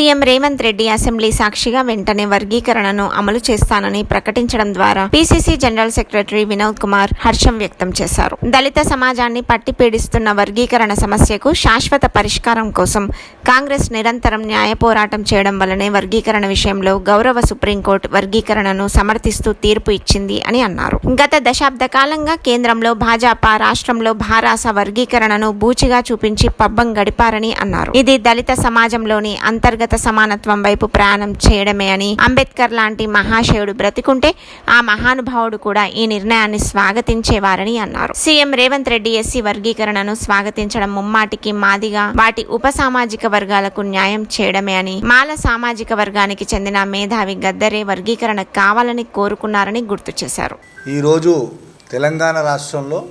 CM Revanth Reddy assembly సాక్షిగా వెంటనే వర్గీకరణను అమలు చేస్తానని ప్రకటించడం ద్వారా PCC general secretary Vinod Kumar హర్షం వ్యక్తం చేశారు. దళిత సమాజాన్ని పట్టి పీడిస్తున్న వర్గీకరణ సమస్యకు శాశ్వత పరిష్కారం కోసం కాంగ్రెస్ నిరంతరం న్యాయ పోరాటం చేయడం వల్లనే వర్గీకరణ విషయంలో గౌరవ సుప్రీంకోర్టు వర్గీకరణను సమర్థిస్తూ తీర్పు ఇచ్చింది అని అన్నారు. గత దశాబ్ద కాలంగా కేంద్రంలో భాజపా రాష్ట్రంలో భారాస వర్గీకరణను బూచిగా చూపించి పబ్బం గడిపారని అన్నారు. ఇది దళిత సమాజంలోని అంతర్గత సమానత్వం వైపు ప్రయాణం చేయడమే అని అంబేద్కర్ లాంటి మహాశయుడు బ్రతికుంటే ఆ మహానుభావుడు కూడా ఈ నిర్ణయాన్ని స్వాగతించేవారని అన్నారు. సీఎం రేవంత్ రెడ్డి ఎస్సీ వర్గీకరణను స్వాగతించడం ముమ్మాటికి మాదిగా వాటి ఉప సామాజిక వర్గాలకు న్యాయం చేయడమే అని మాల సామాజిక వర్గానికి చెందిన మేధావి గద్దరే వర్గీకరణ కావాలని కోరుకున్నారని గుర్తు చేశారు. ఈరోజు తెలంగాణ రాష్ట్రంలో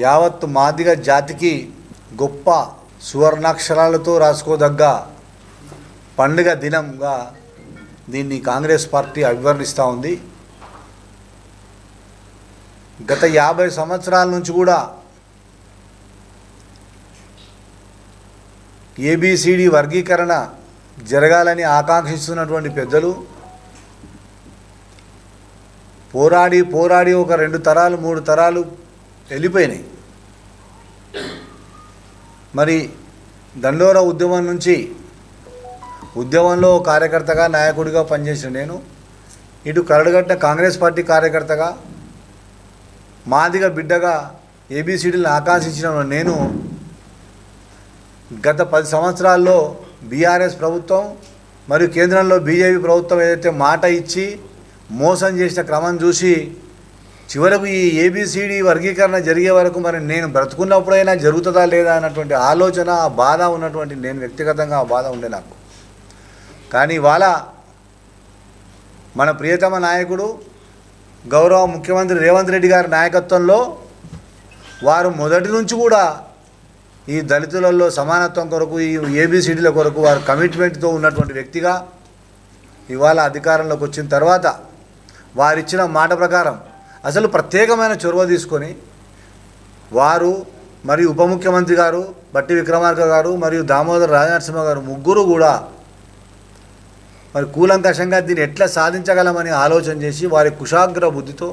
యావత్తు మాదిగ జాతికి గొప్ప సువర్ణాక్షరాలతో రాసుకోదగ్గ పండుగ దినంగా దీన్ని కాంగ్రెస్ పార్టీ అభివర్ణిస్తూ ఉంది. గత యాభై సంవత్సరాల నుంచి కూడా ఏబిసిడి వర్గీకరణ జరగాలని ఆకాంక్షిస్తున్నటువంటి పెద్దలు పోరాడి పోరాడి ఒక రెండు తరాలు మూడు తరాలు వెళ్ళిపోయినాయి. మరి దండోర ఉద్యమం నుంచి ఉద్యమంలో కార్యకర్తగా నాయకుడిగా పనిచేసిన నేను ఇటు కరడుగట్ట కాంగ్రెస్ పార్టీ కార్యకర్తగా మాదిగ బిడ్డగా ఏబిసిడీలను ఆకాంక్షించిన నేను గత పది సంవత్సరాల్లో బీఆర్ఎస్ ప్రభుత్వం మరియు కేంద్రంలో బీజేపీ ప్రభుత్వం ఏదైతే మాట ఇచ్చి మోసం చేసిన క్రమం చూసి చివరకు ఈ ఏబిసిడి వర్గీకరణ జరిగే వరకు మరి నేను బ్రతుకున్నప్పుడైనా జరుగుతుందా లేదా అన్నటువంటి ఆలోచన ఆ బాధ ఉన్నటువంటి నేను వ్యక్తిగతంగా ఆ బాధ ఉండే నాకు. కానీ ఇవాళ మన ప్రియతమ నాయకుడు గౌరవ ముఖ్యమంత్రి రేవంత్ రెడ్డి గారి నాయకత్వంలో వారు మొదటి నుంచి కూడా ఈ దళితులలో సమానత్వం కొరకు ఈ ఏబిసిడీల కొరకు వారు కమిట్మెంట్తో ఉన్నటువంటి వ్యక్తిగా ఇవాళ అధికారంలోకి వచ్చిన తర్వాత వారిచ్చిన మాట ప్రకారం అసలు ప్రత్యేకమైన చొరవ తీసుకొని వారు మరియు ఉప ముఖ్యమంత్రి గారు బట్టి విక్రమార్క గారు మరియు దామోదర్ రాజనరసింహ గారు ముగ్గురు కూడా మరి కూలంకషంగా దీన్ని ఎట్లా సాధించగలమని ఆలోచన చేసి వారి కుశాగ్ర బుద్ధితో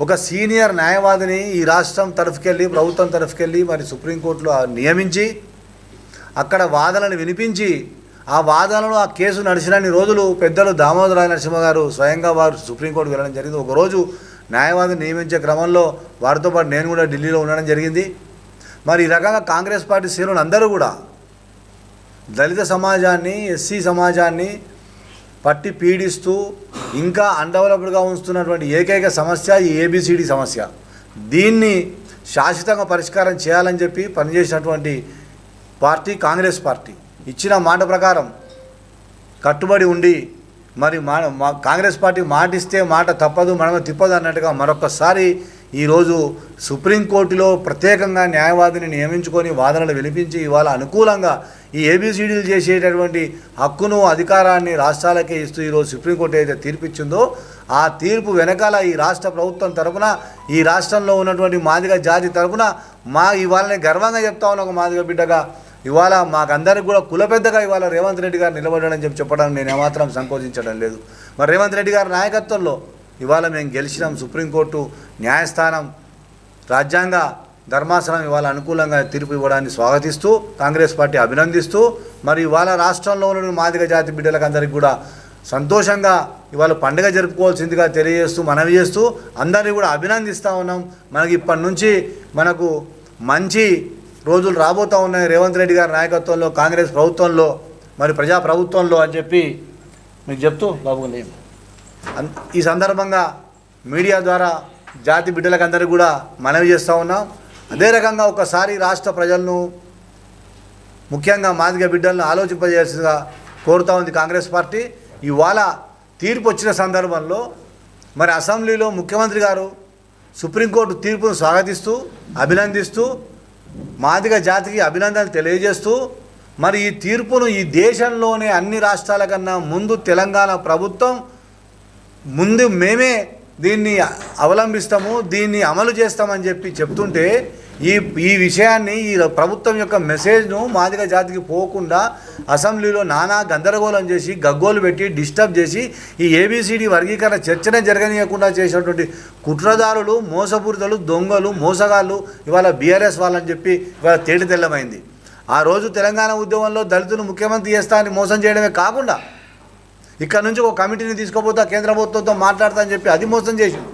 ఒక సీనియర్ న్యాయవాదిని ఈ రాష్ట్రం తరఫుకెళ్ళి ప్రభుత్వం తరఫుకెళ్ళి మరి సుప్రీంకోర్టులో నియమించి అక్కడ వాదనలు వినిపించి ఆ వాదనలు ఆ కేసు నడిచినన్ని రోజులు పెద్దలు దామోదర నరసింహ గారు స్వయంగా వారు సుప్రీంకోర్టుకు వెళ్ళడం జరిగింది. ఒకరోజు న్యాయవాదిని నియమించే క్రమంలో వారితో పాటు నేను కూడా ఢిల్లీలో ఉండడం జరిగింది. మరి ఈ రకంగా కాంగ్రెస్ పార్టీ శ్రేణులు అందరూ కూడా దళిత సమాజాన్ని ఎస్సీ సమాజాన్ని పట్టి పీడిస్తూ ఇంకా అన్డెవలప్డ్గా ఉంచుతున్నటువంటి ఏకైక సమస్య ఈ ఏబిసిడి సమస్య. దీన్ని శాశ్వతంగా పరిష్కారం చేయాలని చెప్పి పనిచేసినటువంటి పార్టీ కాంగ్రెస్ పార్టీ. ఇచ్చిన మాట ప్రకారం కట్టుబడి ఉండి మరి మా కాంగ్రెస్ పార్టీ మాటిస్తే మాట తప్పదు మనమే తిప్పదు అన్నట్టుగా మరొకసారి ఈరోజు సుప్రీంకోర్టులో ప్రత్యేకంగా న్యాయవాదిని నియమించుకొని వాదనలు వినిపించి ఇవాళ అనుకూలంగా ఈ ఏబిసిడీలు చేసేటటువంటి హక్కును అధికారాన్ని రాష్ట్రాలకే ఇస్తూ ఈరోజు సుప్రీంకోర్టు ఏదైతే తీర్పిచ్చిందో ఆ తీర్పు వెనకాల ఈ రాష్ట్ర ప్రభుత్వం తరపున ఈ రాష్ట్రంలో ఉన్నటువంటి మాదిగ జాతి తరపున మా ఇవాళని గర్వంగా చెప్తా ఉన్న ఒక మాదిగ బిడ్డగా ఇవాళ మాకందరికి కూడా కుల పెద్దగా ఇవాళ రేవంత్ రెడ్డి గారు నిలబడని చెప్పి చెప్పడానికి నేను ఏమాత్రం సంకోచించడం లేదు. మరి రేవంత్ రెడ్డి గారి నాయకత్వంలో ఇవాళ మేము గెలిచినాం సుప్రీంకోర్టు న్యాయస్థానం రాజ్యాంగ ధర్మాసనం ఇవాళ అనుకూలంగా తీర్పు ఇవ్వడాన్ని స్వాగతిస్తూ కాంగ్రెస్ పార్టీ అభినందిస్తూ మరి ఇవాళ రాష్ట్రంలో ఉన్న మాదిగ జాతి బిడ్డలకు అందరికీ కూడా సంతోషంగా ఇవాళ పండుగ జరుపుకోవాల్సిందిగా తెలియజేస్తూ మనవి చేస్తూ అందరినీ కూడా అభినందిస్తూ ఉన్నాం. మనకి ఇప్పటి నుంచి మనకు మంచి రోజులు రాబోతూ ఉన్నాయి రేవంత్ రెడ్డి గారి నాయకత్వంలో కాంగ్రెస్ ప్రభుత్వంలో మరి ప్రజా ప్రభుత్వంలో అని చెప్పి మీకు చెప్తూ బాబులేం ఈ సందర్భంగా మీడియా ద్వారా జాతి బిడ్డలకు అందరికీ కూడా మనవి చేస్తూ ఉన్నాం. అదే రకంగా ఒకసారి రాష్ట్ర ప్రజలను ముఖ్యంగా మాదిగ బిడ్డలను ఆలోచింపజేయాల్సిందిగా కోరుతా ఉంది కాంగ్రెస్ పార్టీ. ఇవాళ తీర్పు వచ్చిన సందర్భంలో మరి అసెంబ్లీలో ముఖ్యమంత్రి గారు సుప్రీంకోర్టు తీర్పును స్వాగతిస్తూ అభినందిస్తూ మాదిగ జాతికి అభినందనలు తెలియజేస్తూ మరి ఈ తీర్పును ఈ దేశంలోనే అన్ని రాష్ట్రాల కన్నా ముందు తెలంగాణ ప్రభుత్వం ముందు మేమే దీన్ని అవలంబిస్తాము దీన్ని అమలు చేస్తామని చెప్పి చెప్తుంటే ఈ ఈ విషయాన్ని ఈ ప్రభుత్వం యొక్క మెసేజ్ను మాదిగ జాతికి పోకుండా అసెంబ్లీలో నానా గందరగోళం చేసి గగ్గోలు పెట్టి డిస్టర్బ్ చేసి ఈ ఏబిసిడి వర్గీకరణ చర్చనే జరగనీయకుండా చేసినటువంటి కుట్రదారులు మోసపూరితలు దొంగలు మోసగాళ్ళు ఇవాళ బీఆర్ఎస్ వాళ్ళని చెప్పి ఇవాళ తేలి తెల్లమైంది ఆ రోజు తెలంగాణ ఉద్యమంలో దళితులు ముఖ్యమంత్రి చేస్తా అని మోసం చేయడమే కాకుండా ఇక్కడ నుంచి ఒక కమిటీని తీసుకుపోతా కేంద్ర ప్రభుత్వంతో మాట్లాడతా అని చెప్పి అది మోసం చేసింది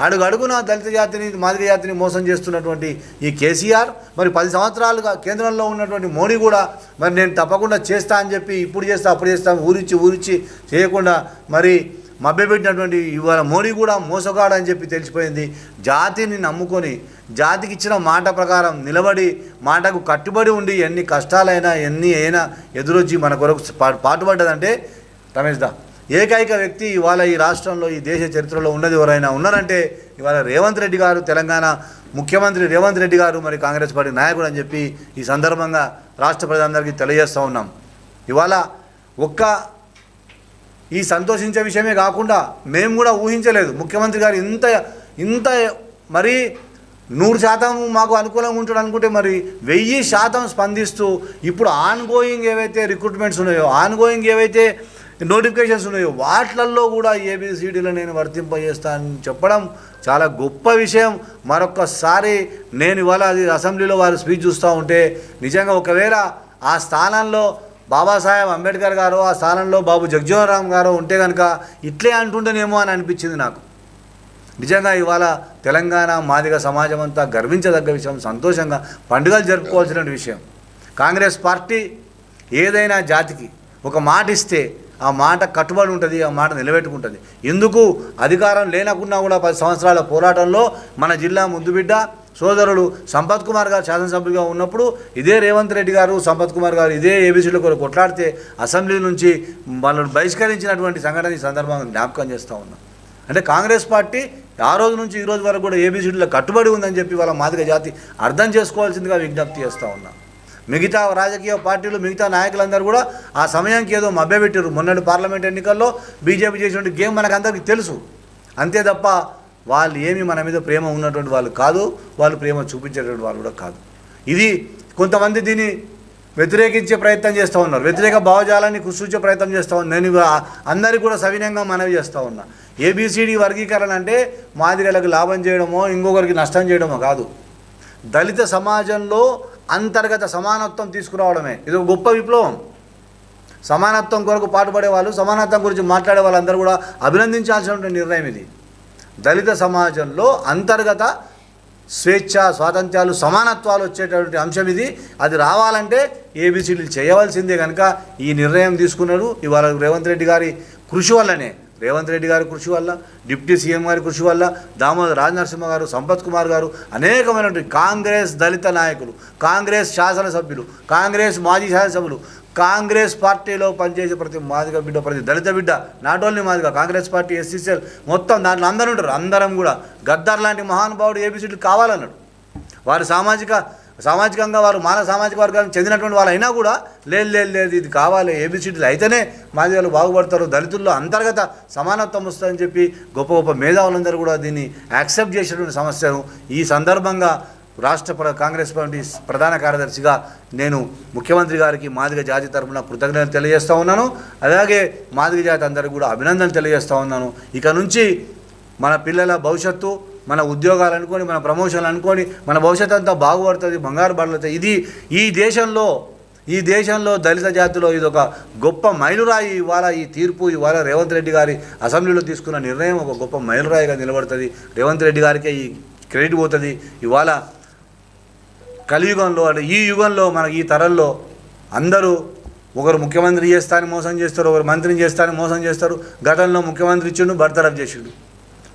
అడుగు అడుగున దళిత జాతిని మాదిరి జాతిని మోసం చేస్తున్నటువంటి ఈ కేసీఆర్ మరి పది సంవత్సరాలుగా కేంద్రంలో ఉన్నటువంటి మోడీ కూడా మరి నేను తప్పకుండా చేస్తా అని చెప్పి ఇప్పుడు చేస్తా అప్పుడు చేస్తా ఊరిచ్చి ఊరిచ్చి చేయకుండా మరి మభ్యపెట్టినటువంటి ఇవాళ మోడీ కూడా మోసగాడని చెప్పి తెలిసిపోయింది. జాతిని నమ్ముకొని జాతికి ఇచ్చిన మాట ప్రకారం నిలబడి మాటకు కట్టుబడి ఉండి ఎన్ని కష్టాలైనా ఎన్ని అయినా ఎదురొచ్చి మన కొరకు పాటుపడ్డదంటే రమేష్ దా. ఏకైక వ్యక్తి ఇవాళ ఈ రాష్ట్రంలో ఈ దేశ చరిత్రలో ఉన్నది ఎవరైనా ఉన్నారంటే ఇవాళ రేవంత్ రెడ్డి గారు తెలంగాణ ముఖ్యమంత్రి రేవంత్ రెడ్డి గారు మరి కాంగ్రెస్ పార్టీ నాయకుడు అని చెప్పి ఈ సందర్భంగా రాష్ట్ర ప్రజలందరికీ తెలియజేస్తూ ఉన్నాం. ఇవాళ ఒక్క ఈ సంతోషించే విషయమే కాకుండా మేము కూడా ఊహించలేదు. ముఖ్యమంత్రి గారు ఇంత ఇంత మరి నూరు శాతం మాకు అనుకూలంగా ఉంటాడు అనుకుంటే మరి వెయ్యి శాతం స్పందిస్తూ ఇప్పుడు ఆన్ గోయింగ్ ఏవైతే రిక్రూట్మెంట్స్ ఉన్నాయో ఆన్ గోయింగ్ ఏవైతే నోటిఫికేషన్స్ ఉన్నాయో. వాటిలల్లో కూడా ఏబిసిడీలు నేను వర్తింపజేస్తానని చెప్పడం చాలా గొప్ప విషయం. మరొక్కసారి నేను ఇవాళ అది అసెంబ్లీలో వారు స్పీచ్ చూస్తూ ఉంటే నిజంగా ఒకవేళ ఆ స్థానంలో బాబాసాహెబ్ అంబేద్కర్ గారు ఆ స్థానంలో బాబు జగజీవన్ రామ్ గారు ఉంటే కనుక ఇట్లే అంటుండేనేమో అని అనిపించింది నాకు. నిజంగా ఇవాళ తెలంగాణ మాదిగ సమాజం అంతా గర్వించదగ్గ విషయం సంతోషంగా పండుగలు జరుపుకోవాల్సిన విషయం. కాంగ్రెస్ పార్టీ ఏదైనా జాతికి ఒక మాట ఇస్తే ఆ మాట కట్టుబడి ఉంటుంది ఆ మాట నిలబెట్టుకుంటుంది. ఎందుకు? అధికారం లేనకున్నా కూడా పది సంవత్సరాల పోరాటంలో మన జిల్లా ముందుబిడ్డ సోదరుడు సంపత్ కుమార్ గారు శాసనసభ్యులుగా ఉన్నప్పుడు ఇదే రేవంత్ రెడ్డి గారు సంపత్ కుమార్ గారు ఇదే ఏబీసీలో కూడా కొట్లాడితే అసెంబ్లీ నుంచి వాళ్ళను బహిష్కరించినటువంటి సంఘటన ఈ సందర్భంగా జ్ఞాపకం చేస్తూ ఉన్నాం. అంటే కాంగ్రెస్ పార్టీ ఆ రోజు నుంచి ఈ రోజు వరకు కూడా ఏబీసీడీలో కట్టుబడి ఉందని చెప్పి వాళ్ళ మాదిగ జాతి అర్థం చేసుకోవాల్సిందిగా విజ్ఞప్తి చేస్తూ ఉన్నా. మిగతా రాజకీయ పార్టీలు మిగతా నాయకులందరూ కూడా ఆ సమయానికి ఏదో మభ్యపెట్టారు మొన్నటి పార్లమెంట్ ఎన్నికల్లో బీజేపీ చేసినటువంటి గేమ్ మనకందరికీ తెలుసు. అంతే తప్ప వాళ్ళు ఏమి మన మీద ప్రేమ ఉన్నటువంటి వాళ్ళు కాదు. వాళ్ళు ప్రేమ చూపించేటువంటి వాళ్ళు కూడా కాదు. ఇది కొంతమంది దీన్ని వ్యతిరేకించే ప్రయత్నం చేస్తూ ఉన్నారు. వ్యతిరేక భావజాలాన్ని కుసూచే ప్రయత్నం చేస్తూ ఉన్నా నేను అందరికీ కూడా సవినయంగా మనవి చేస్తూ ఉన్నా. ఏబిసిడి వర్గీకరణ అంటే మాదిరిలకు లాభం చేయడమో ఇంకొకరికి నష్టం చేయడమో కాదు. దళిత సమాజంలో అంతర్గత సమానత్వం తీసుకురావడమే. ఇది ఒక గొప్ప విప్లవం. సమానత్వం కొరకు పాటుపడే వాళ్ళు సమానత్వం గురించి మాట్లాడే వాళ్ళందరూ కూడా అభినందించాల్సినటువంటి నిర్ణయం ఇది. దళిత సమాజంలో అంతర్గత స్వేచ్ఛ స్వాతంత్ర్యాలు సమానత్వాలు వచ్చేటటువంటి అంశం ఇది. అది రావాలంటే ఏబిసిడీలు చేయవలసిందే కనుక ఈ నిర్ణయం తీసుకున్నారు ఇవాళ రేవంత్ రెడ్డి గారి కృషి వల్లనే. రేవంత్ రెడ్డి గారి కృషి వల్ల డిప్యూటీ సీఎం గారి కృషి వల్ల దామోదర్ రాజనరసింహ గారు సంపత్ కుమార్ గారు అనేకమైనటువంటి కాంగ్రెస్ దళిత నాయకులు కాంగ్రెస్ శాసనసభ్యులు కాంగ్రెస్ మాజీ శాసనసభ్యులు కాంగ్రెస్ పార్టీలో పనిచేసే ప్రతి మాదిగ బిడ్డ ప్రతి దళిత బిడ్డ not only Madiga Congress party SCCL మొత్తం దాంట్లో అందరూ ఉంటారు. అందరం కూడా గద్దర్ లాంటి మహానుభావుడు ఏబిసిడీలు కావాలన్నాడు. వారి సామాజిక సామాజికంగా వారు మానవ సామాజిక వర్గానికి చెందినటువంటి వాళ్ళు అయినా కూడా లేదు లేదు లేదు ఇది కావాలి ఏబిసిడీలు అయితేనే మాదిగలు బాగుపడతారు దళితుల్లో అంతర్గత సమానత్వం వస్తుందని చెప్పి గొప్ప గొప్ప మేధావులందరూ కూడా దీన్ని యాక్సెప్ట్ చేసినటువంటి సమస్యను ఈ సందర్భంగా రాష్ట్ర ప్ర- కాంగ్రెస్ పార్టీ ప్రధాన కార్యదర్శిగా నేను ముఖ్యమంత్రి గారికి మాదిగ జాతి తరఫున కృతజ్ఞతలు తెలియజేస్తూ ఉన్నాను. అలాగే మాదిగ జాతి అందరికీ కూడా అభినందనలు తెలియజేస్తూ ఉన్నాను. ఇక నుంచి మన పిల్లల భవిష్యత్తు మన ఉద్యోగాలు అనుకొని మన ప్రమోషన్లు అనుకొని మన భవిష్యత్తు అంతా బాగుపడుతుంది బంగారు పడుతుంది ఇది ఈ దేశంలో ఈ దేశంలో దళిత జాతిలో ఇది ఒక గొప్ప మైలురాయి ఇవాళ ఈ తీర్పు ఇవాళ రేవంత్ రెడ్డి గారి అసెంబ్లీలో తీసుకున్న నిర్ణయం ఒక గొప్ప మైలురాయిగా నిలబడుతుంది. రేవంత్ రెడ్డి గారికే ఈ క్రెడిట్ పోతుంది. ఇవాళ కలియుగంలో అంటే ఈ యుగంలో మన ఈ తరంలో అందరూ ఒకరు ముఖ్యమంత్రి చేస్తానని మోసం చేస్తారు ఒకరు మంత్రిని చేస్తానని మోసం చేస్తారు. గతంలో ముఖ్యమంత్రి ఇచ్చిండు బర్తరఫ్ చేసిండు.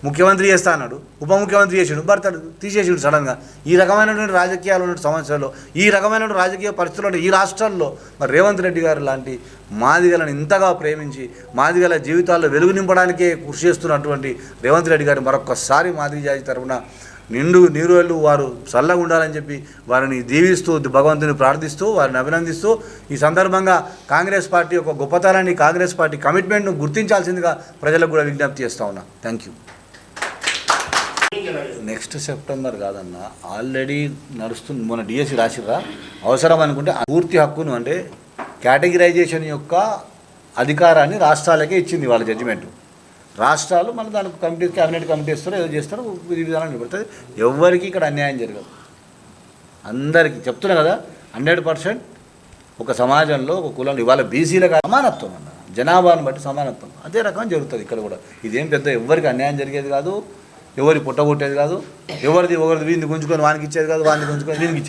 ముఖ్యమంత్రి చేస్తా అన్నాడు ఉప ముఖ్యమంత్రి చేసాడు భర్తడు తీసేసాడు సడన్గా ఈ రకమైనటువంటి రాజకీయాలు ఉన్న సమస్యల్లో ఈ రకమైన రాజకీయ పరిస్థితుల్లో ఈ రాష్ట్రాల్లో మరి రేవంత్ రెడ్డి గారు లాంటి మాదిగలను ఇంతగా ప్రేమించి మాదిగల జీవితాల్లో వెలుగు నింపడానికే కృషి చేస్తున్నటువంటి రేవంత్ రెడ్డి గారు మరొక్కసారి మాదిగ జాతి తరఫున నిండు నీరులు వారు చల్లగా ఉండాలని చెప్పి వారిని దీవిస్తూ భగవంతుని ప్రార్థిస్తూ వారిని అభినందిస్తూ ఈ సందర్భంగా కాంగ్రెస్ పార్టీ యొక్క గొప్పతనాన్ని కాంగ్రెస్ పార్టీ కమిట్మెంట్ను గుర్తించాల్సిందిగా ప్రజలకు కూడా విజ్ఞప్తి చేస్తా ఉన్నా. థ్యాంక్ యూ నెక్స్ట్ సెప్టెంబర్ కాదన్న ఆల్రెడీ నడుస్తుంది మొన్న డిఎస్సి రాసిర్రా? అవసరం అనుకుంటే పూర్తి హక్కును అంటే కేటగిరైజేషన్ యొక్క అధికారాన్ని రాష్ట్రాలకే ఇచ్చింది వాళ్ళ జడ్జిమెంట్ రాష్ట్రాలు మన దానికి కమిటీ క్యాబినెట్ కమిటీ ఇస్తారో ఏదో చేస్తారో విధి విధానం నిలబడుతుంది ఎవరికి ఇక్కడ అన్యాయం జరగదు. అందరికీ చెప్తున్నా కదా హండ్రెడ్ పర్సెంట్ ఒక సమాజంలో ఒక కులంలో ఇవాళ బీసీలకు సమానత్వం అన్న. జనాభాను బట్టి సమానత్వం. అదే రకం జరుగుతుంది ఇక్కడ కూడా. ఇదేం పెద్ద ఎవరికి అన్యాయం జరిగేది కాదు. ఎవరి పుట్టగొట్టేది కాదు. ఎవరిది ఒకరిది వీడిని గుంజుకొని వానికి ఇచ్చేది కాదు వాడిని గుంజుకొని వీనికి